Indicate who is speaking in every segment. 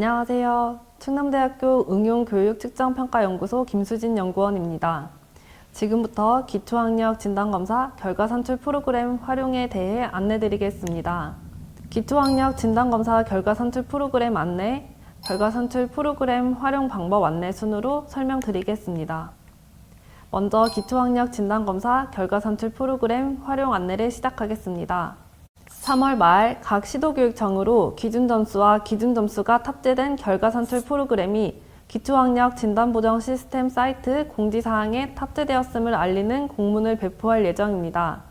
Speaker 1: 안녕하세요. 충남대학교 응용교육측정평가연구소 김수진 연구원입니다. 지금부터 기초학력 진단검사 결과 산출 프로그램 활용에 대해 안내드리겠습니다. 기초학력 진단검사 결과 산출 프로그램 안내, 결과 산출 프로그램 활용 방법 안내 순으로 설명드리겠습니다. 먼저 기초학력 진단검사 결과 산출 프로그램 활용 안내를 시작하겠습니다. 3월 말 각 시도교육청으로 기준 점수와 기준 점수가 탑재된 결과 산출 프로그램이 기초학력 진단보정 시스템 사이트 공지사항에 탑재되었음을 알리는 공문을 배포할 예정입니다.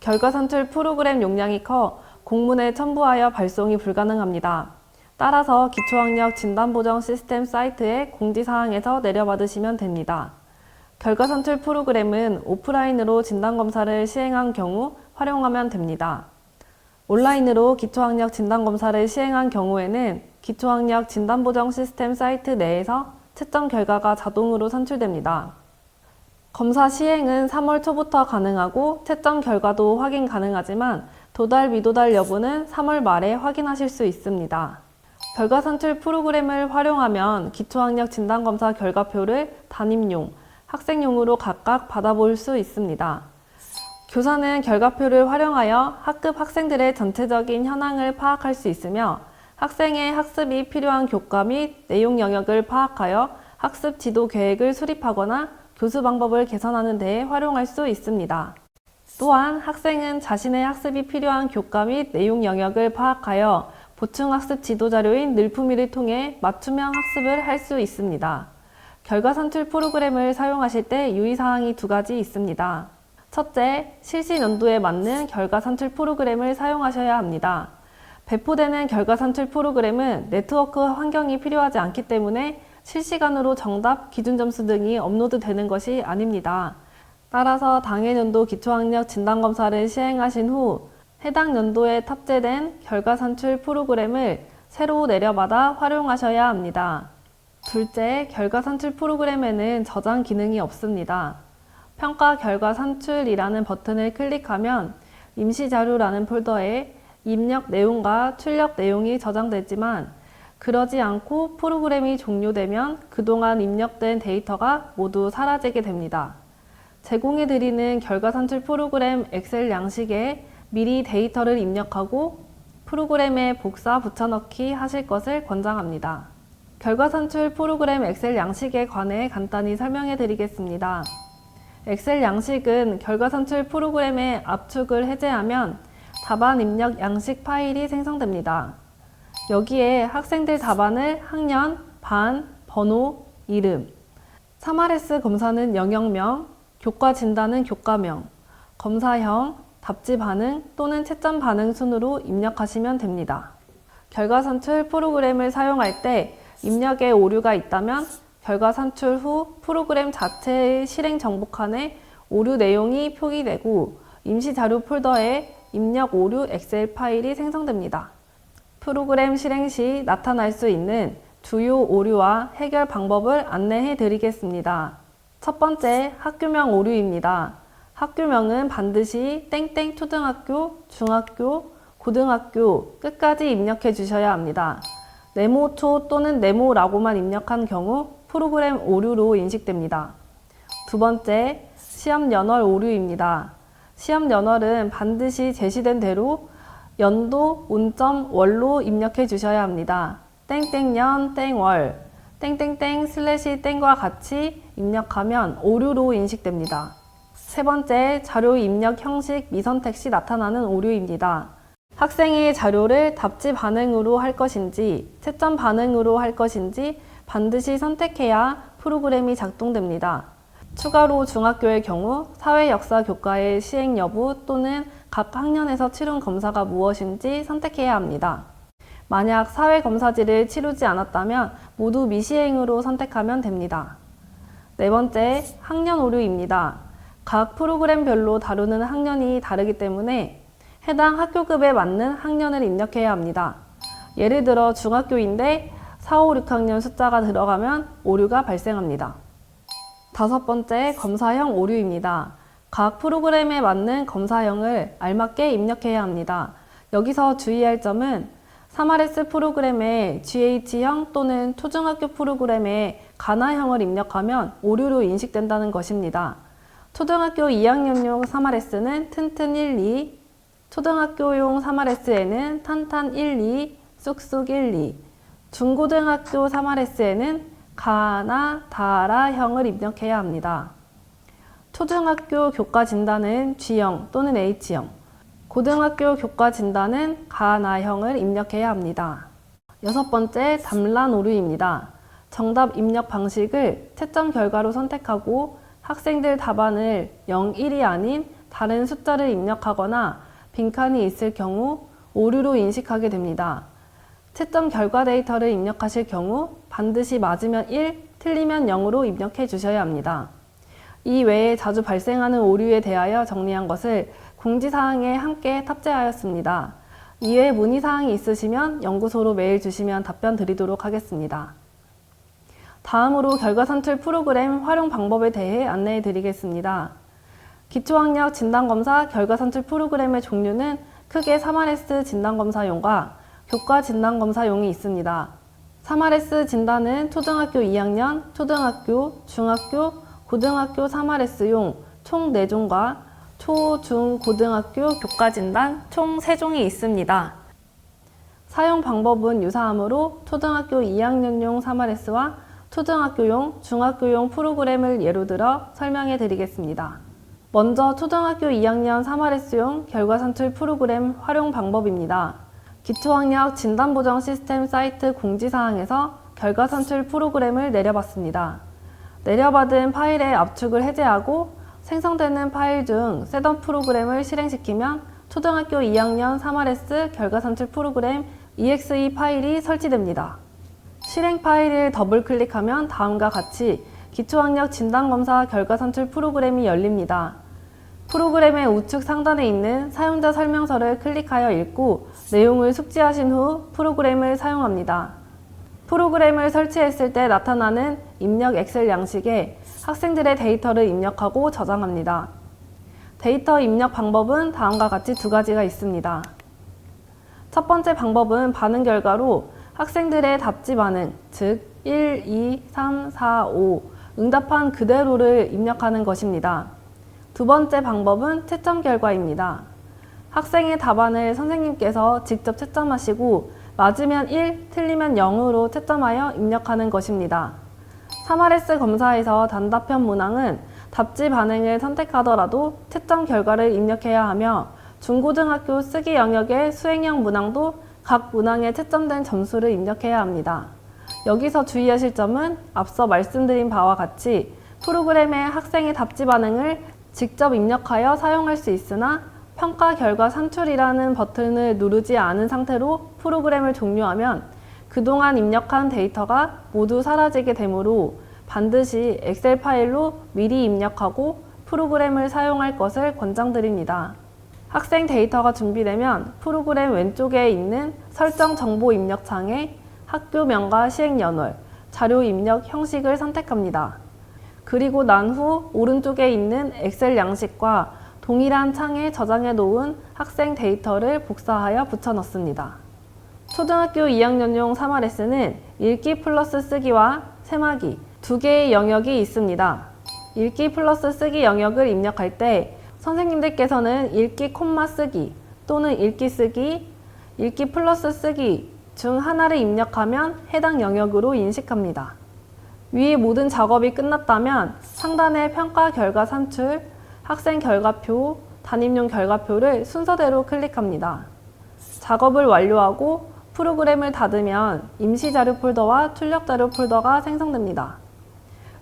Speaker 1: 결과 산출 프로그램 용량이 커 공문에 첨부하여 발송이 불가능합니다. 따라서 기초학력 진단보정 시스템 사이트의 공지사항에서 내려받으시면 됩니다. 결과 산출 프로그램은 오프라인으로 진단검사를 시행한 경우 활용하면 됩니다. 온라인으로 기초학력 진단검사를 시행한 경우에는 기초학력 진단보정 시스템 사이트 내에서 채점 결과가 자동으로 산출됩니다. 검사 시행은 3월 초부터 가능하고 채점 결과도 확인 가능하지만 도달 미도달 여부는 3월 말에 확인하실 수 있습니다. 결과 산출 프로그램을 활용하면 기초학력 진단검사 결과표를 담임용, 학생용으로 각각 받아볼 수 있습니다. 교사는 결과표를 활용하여 학급 학생들의 전체적인 현황을 파악할 수 있으며 학생의 학습이 필요한 교과 및 내용 영역을 파악하여 학습 지도 계획을 수립하거나 교수 방법을 개선하는 데에 활용할 수 있습니다. 또한 학생은 자신의 학습이 필요한 교과 및 내용 영역을 파악하여 보충 학습 지도 자료인 늘품위를 통해 맞춤형 학습을 할 수 있습니다. 결과 산출 프로그램을 사용하실 때 유의사항이 두 가지 있습니다. 첫째, 실시 연도에 맞는 결과 산출 프로그램을 사용하셔야 합니다. 배포되는 결과 산출 프로그램은 네트워크 환경이 필요하지 않기 때문에 실시간으로 정답, 기준 점수 등이 업로드 되는 것이 아닙니다. 따라서 당해 연도 기초학력 진단검사를 시행하신 후 해당 연도에 탑재된 결과 산출 프로그램을 새로 내려받아 활용하셔야 합니다. 둘째, 결과 산출 프로그램에는 저장 기능이 없습니다. 평가 결과 산출이라는 버튼을 클릭하면 임시 자료라는 폴더에 입력 내용과 출력 내용이 저장되지만 그러지 않고 프로그램이 종료되면 그동안 입력된 데이터가 모두 사라지게 됩니다. 제공해드리는 결과 산출 프로그램 엑셀 양식에 미리 데이터를 입력하고 프로그램에 복사 붙여넣기 하실 것을 권장합니다. 결과 산출 프로그램 엑셀 양식에 관해 간단히 설명해 드리겠습니다. 엑셀 양식은 결과 산출 프로그램의 압축을 해제하면 답안 입력 양식 파일이 생성됩니다. 여기에 학생들 답안을 학년, 반, 번호, 이름, 3RS 검사는 영역명, 교과 진단은 교과명, 검사형, 답지 반응 또는 채점 반응 순으로 입력하시면 됩니다. 결과 산출 프로그램을 사용할 때 입력에 오류가 있다면 결과 산출 후 프로그램 자체의 실행 정보칸에 오류 내용이 표기되고 임시 자료 폴더에 입력 오류 엑셀 파일이 생성됩니다. 프로그램 실행 시 나타날 수 있는 주요 오류와 해결 방법을 안내해 드리겠습니다. 첫 번째, 학교명 오류입니다. 학교명은 반드시 땡땡 초등학교, 중학교, 고등학교 끝까지 입력해 주셔야 합니다. 네모초 또는 네모라고만 입력한 경우 프로그램 오류로 인식됩니다. 두 번째, 시험 연월 오류입니다. 시험 연월은 반드시 제시된 대로 연도, 온점, 월로 입력해 주셔야 합니다. 땡땡년, 땡월, 땡땡땡 슬래시 땡과 같이 입력하면 오류로 인식됩니다. 세 번째, 자료 입력 형식 미선택 시 나타나는 오류입니다. 학생의 자료를 답지 반응으로 할 것인지, 채점 반응으로 할 것인지 반드시 선택해야 프로그램이 작동됩니다. 추가로 중학교의 경우 사회 역사 교과의 시행 여부 또는 각 학년에서 치룬 검사가 무엇인지 선택해야 합니다. 만약 사회 검사지를 치르지 않았다면 모두 미시행으로 선택하면 됩니다. 네 번째, 학년 오류입니다. 각 프로그램별로 다루는 학년이 다르기 때문에 해당 학교급에 맞는 학년을 입력해야 합니다. 예를 들어 중학교인데 4, 5, 6학년 숫자가 들어가면 오류가 발생합니다. 다섯 번째, 검사형 오류입니다. 각 프로그램에 맞는 검사형을 알맞게 입력해야 합니다. 여기서 주의할 점은 3RS 프로그램에 GH형 또는 초등학교 프로그램에 가나형을 입력하면 오류로 인식된다는 것입니다. 초등학교 2학년용 3RS는 튼튼 1, 2, 초등학교용 3RS에는 탄탄 1, 2, 쑥쑥 1, 2, 중고등학교 3RS에는 가나, 다라형을 입력해야 합니다. 초등학교 교과 진단은 G형 또는 H형, 고등학교 교과 진단은 가나형을 입력해야 합니다. 여섯 번째, 담란 오류입니다. 정답 입력 방식을 채점 결과로 선택하고 학생들 답안을 0, 1이 아닌 다른 숫자를 입력하거나 빈칸이 있을 경우 오류로 인식하게 됩니다. 채점 결과 데이터를 입력하실 경우 반드시 맞으면 1, 틀리면 0으로 입력해 주셔야 합니다. 이 외에 자주 발생하는 오류에 대하여 정리한 것을 공지사항에 함께 탑재하였습니다. 이외에 문의사항이 있으시면 연구소로 메일 주시면 답변 드리도록 하겠습니다. 다음으로 결과 산출 프로그램 활용 방법에 대해 안내해 드리겠습니다. 기초학력 진단검사 결과 산출 프로그램의 종류는 크게 3RS 진단검사용과 교과 진단 검사용이 있습니다. 3RS 진단은 초등학교 2학년, 초등학교, 중학교, 고등학교 3RS용 총 4종과 초, 중, 고등학교 교과 진단 총 3종이 있습니다. 사용 방법은 유사하므로 초등학교 2학년용 3RS와 초등학교용, 중학교용 프로그램을 예로 들어 설명해 드리겠습니다. 먼저 초등학교 2학년 3RS용 결과 산출 프로그램 활용 방법입니다. 기초학력 진단보정 시스템 사이트 공지사항에서 결과 산출 프로그램을 내려봤습니다. 내려받은 파일의 압축을 해제하고 생성되는 파일 중 셋업 프로그램을 실행시키면 초등학교 2학년 3RS 결과 산출 프로그램 exe 파일이 설치됩니다. 실행 파일을 더블 클릭하면 다음과 같이 기초학력 진단검사 결과 산출 프로그램이 열립니다. 프로그램의 우측 상단에 있는 사용자 설명서를 클릭하여 읽고 내용을 숙지하신 후 프로그램을 사용합니다. 프로그램을 설치했을 때 나타나는 입력 엑셀 양식에 학생들의 데이터를 입력하고 저장합니다. 데이터 입력 방법은 다음과 같이 두 가지가 있습니다. 첫 번째 방법은 반응 결과로 학생들의 답지 반응, 즉 1, 2, 3, 4, 5 응답한 그대로를 입력하는 것입니다. 두 번째 방법은 채점 결과입니다. 학생의 답안을 선생님께서 직접 채점하시고 맞으면 1, 틀리면 0으로 채점하여 입력하는 것입니다. 3RS 검사에서 단답형 문항은 답지 반응을 선택하더라도 채점 결과를 입력해야 하며 중고등학교 쓰기 영역의 수행형 문항도 각 문항에 채점된 점수를 입력해야 합니다. 여기서 주의하실 점은 앞서 말씀드린 바와 같이 프로그램의 학생의 답지 반응을 직접 입력하여 사용할 수 있으나 평가 결과 산출이라는 버튼을 누르지 않은 상태로 프로그램을 종료하면 그동안 입력한 데이터가 모두 사라지게 되므로 반드시 엑셀 파일로 미리 입력하고 프로그램을 사용할 것을 권장드립니다. 학생 데이터가 준비되면 프로그램 왼쪽에 있는 설정 정보 입력 창에 학교명과 시행연월, 자료 입력 형식을 선택합니다. 그리고 난 후 오른쪽에 있는 엑셀 양식과 동일한 창에 저장해 놓은 학생 데이터를 복사하여 붙여 넣습니다. 초등학교 2학년용 3RS는 읽기 플러스 쓰기와 세마기 두 개의 영역이 있습니다. 읽기 플러스 쓰기 영역을 입력할 때 선생님들께서는 읽기 콤마 쓰기 또는 읽기 쓰기, 읽기 플러스 쓰기 중 하나를 입력하면 해당 영역으로 인식합니다. 위의 모든 작업이 끝났다면 상단의 평가 결과 산출, 학생 결과표, 담임용 결과표를 순서대로 클릭합니다. 작업을 완료하고 프로그램을 닫으면 임시자료 폴더와 출력자료 폴더가 생성됩니다.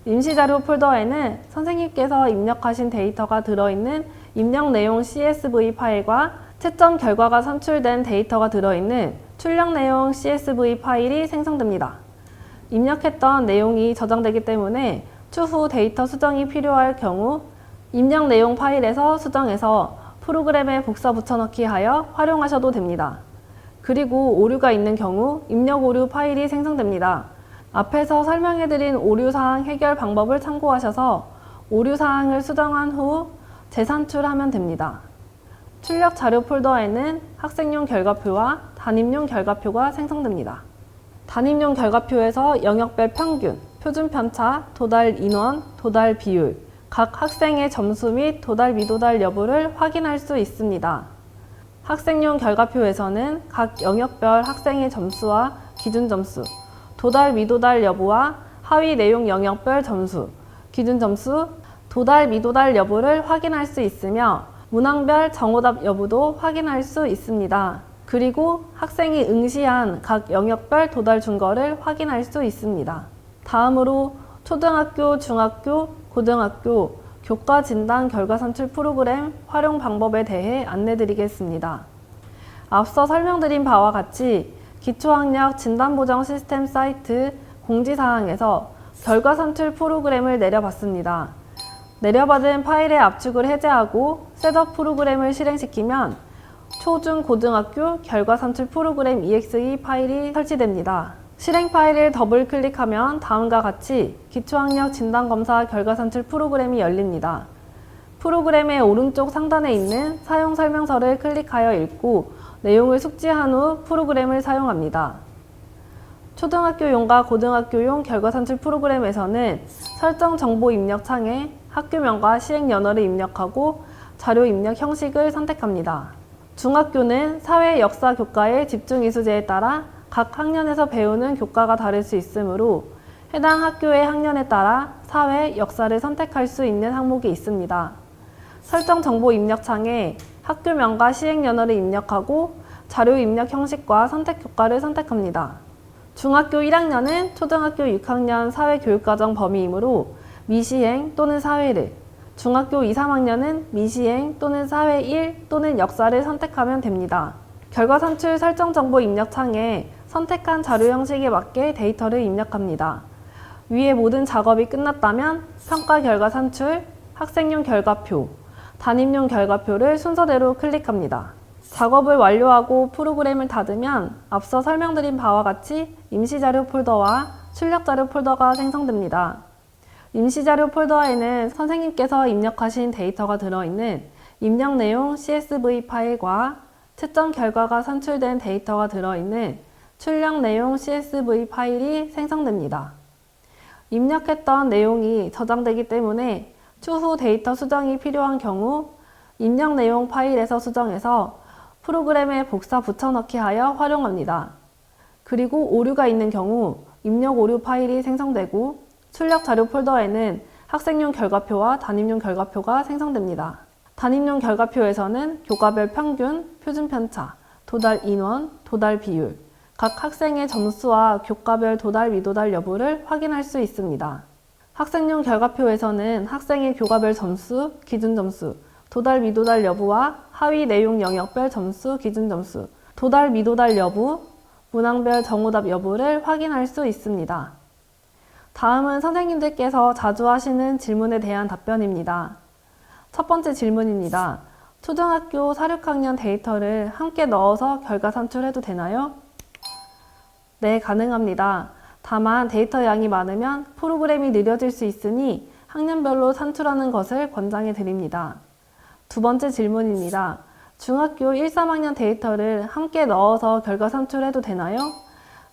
Speaker 1: 임시자료 폴더에는 선생님께서 입력하신 데이터가 들어있는 입력 내용 CSV 파일과 채점 결과가 산출된 데이터가 들어있는 출력 내용 CSV 파일이 생성됩니다. 입력했던 내용이 저장되기 때문에 추후 데이터 수정이 필요할 경우 입력 내용 파일에서 수정해서 프로그램에 복사 붙여넣기 하여 활용하셔도 됩니다. 그리고 오류가 있는 경우 입력 오류 파일이 생성됩니다. 앞에서 설명해드린 오류사항 해결 방법을 참고하셔서 오류사항을 수정한 후 재산출하면 됩니다. 출력 자료 폴더에는 학생용 결과표와 담임용 결과표가 생성됩니다. 담임용 결과표에서 영역별 평균, 표준 편차, 도달 인원, 도달 비율, 각 학생의 점수 및 도달 미도달 여부를 확인할 수 있습니다. 학생용 결과표에서는 각 영역별 학생의 점수와 기준 점수, 도달 미도달 여부와 하위 내용 영역별 점수, 기준 점수, 도달 미도달 여부를 확인할 수 있으며 문항별 정오답 여부도 확인할 수 있습니다. 그리고 학생이 응시한 각 영역별 도달 준거를 확인할 수 있습니다. 다음으로 초등학교, 중학교, 고등학교 교과 진단 결과 산출 프로그램 활용 방법에 대해 안내드리겠습니다. 앞서 설명드린 바와 같이 기초학력 진단보정 시스템 사이트 공지사항에서 결과 산출 프로그램을 내려봤습니다. 내려받은 파일의 압축을 해제하고 셋업 프로그램을 실행시키면 초중 고등학교 결과 산출 프로그램 exe 파일이 설치됩니다. 실행 파일을 더블 클릭하면 다음과 같이 기초학력 진단검사 결과 산출 프로그램이 열립니다. 프로그램의 오른쪽 상단에 있는 사용 설명서를 클릭하여 읽고 내용을 숙지한 후 프로그램을 사용합니다. 초등학교용과 고등학교용 결과 산출 프로그램에서는 설정 정보 입력 창에 학교명과 시행 연월을 입력하고 자료 입력 형식을 선택합니다. 중학교는 사회 역사 교과의 집중 이수제에 따라 각 학년에서 배우는 교과가 다를 수 있으므로 해당 학교의 학년에 따라 사회 역사를 선택할 수 있는 항목이 있습니다. 설정 정보 입력 창에 학교명과 시행 연월을 입력하고 자료 입력 형식과 선택 교과를 선택합니다. 중학교 1학년은 초등학교 6학년 사회교육과정 범위이므로 미시행 또는 사회를, 중학교 2, 3학년은 미시행 또는 사회 1 또는 역사를 선택하면 됩니다. 결과 산출 설정 정보 입력 창에 선택한 자료 형식에 맞게 데이터를 입력합니다. 위의 모든 작업이 끝났다면 평가 결과 산출, 학생용 결과표, 담임용 결과표를 순서대로 클릭합니다. 작업을 완료하고 프로그램을 닫으면 앞서 설명드린 바와 같이 임시자료 폴더와 출력자료 폴더가 생성됩니다. 임시자료 폴더에는 선생님께서 입력하신 데이터가 들어있는 입력 내용 CSV 파일과 채점 결과가 산출된 데이터가 들어있는 출력 내용 CSV 파일이 생성됩니다. 입력했던 내용이 저장되기 때문에 추후 데이터 수정이 필요한 경우 입력 내용 파일에서 수정해서 프로그램에 복사 붙여넣기 하여 활용합니다. 그리고 오류가 있는 경우 입력 오류 파일이 생성되고 출력 자료 폴더에는 학생용 결과표와 담임용 결과표가 생성됩니다. 담임용 결과표에서는 교과별 평균, 표준 편차, 도달 인원, 도달 비율, 각 학생의 점수와 교과별 도달 미도달 여부를 확인할 수 있습니다. 학생용 결과표에서는 학생의 교과별 점수, 기준 점수, 도달 미도달 여부와 하위 내용 영역별 점수, 기준 점수, 도달 미도달 여부, 문항별 정오답 여부를 확인할 수 있습니다. 다음은 선생님들께서 자주 하시는 질문에 대한 답변입니다. 첫 번째 질문입니다. 초등학교 4, 6학년 데이터를 함께 넣어서 결과 산출해도 되나요? 네, 가능합니다. 다만 데이터 양이 많으면 프로그램이 느려질 수 있으니 학년별로 산출하는 것을 권장해 드립니다. 두 번째 질문입니다. 중학교 1, 3학년 데이터를 함께 넣어서 결과 산출해도 되나요?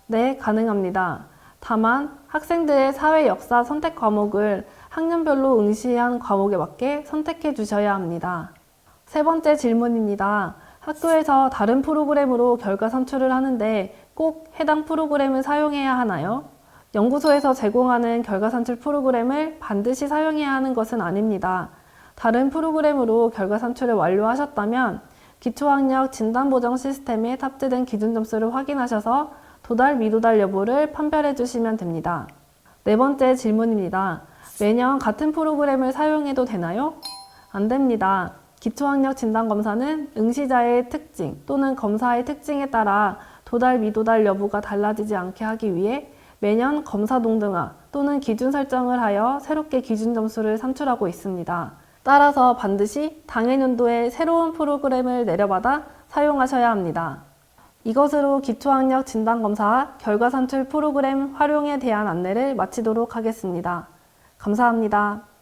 Speaker 1: 네, 가능합니다. 다만 학생들의 사회 역사 선택 과목을 학년별로 응시한 과목에 맞게 선택해 주셔야 합니다. 세 번째 질문입니다. 학교에서 다른 프로그램으로 결과 산출을 하는데 꼭 해당 프로그램을 사용해야 하나요? 연구소에서 제공하는 결과 산출 프로그램을 반드시 사용해야 하는 것은 아닙니다. 다른 프로그램으로 결과 산출을 완료하셨다면 기초학력 진단 보정 시스템에 탑재된 기준 점수를 확인하셔서 도달 미도달 여부를 판별해 주시면 됩니다. 네 번째 질문입니다. 매년 같은 프로그램을 사용해도 되나요? 안 됩니다. 기초학력 진단검사는 응시자의 특징 또는 검사의 특징에 따라 도달 미도달 여부가 달라지지 않게 하기 위해 매년 검사 동등화 또는 기준 설정을 하여 새롭게 기준 점수를 산출하고 있습니다. 따라서 반드시 당해 년도에 새로운 프로그램을 내려받아 사용하셔야 합니다. 이것으로 기초학력 진단검사 결과 산출 프로그램 활용에 대한 안내를 마치도록 하겠습니다. 감사합니다.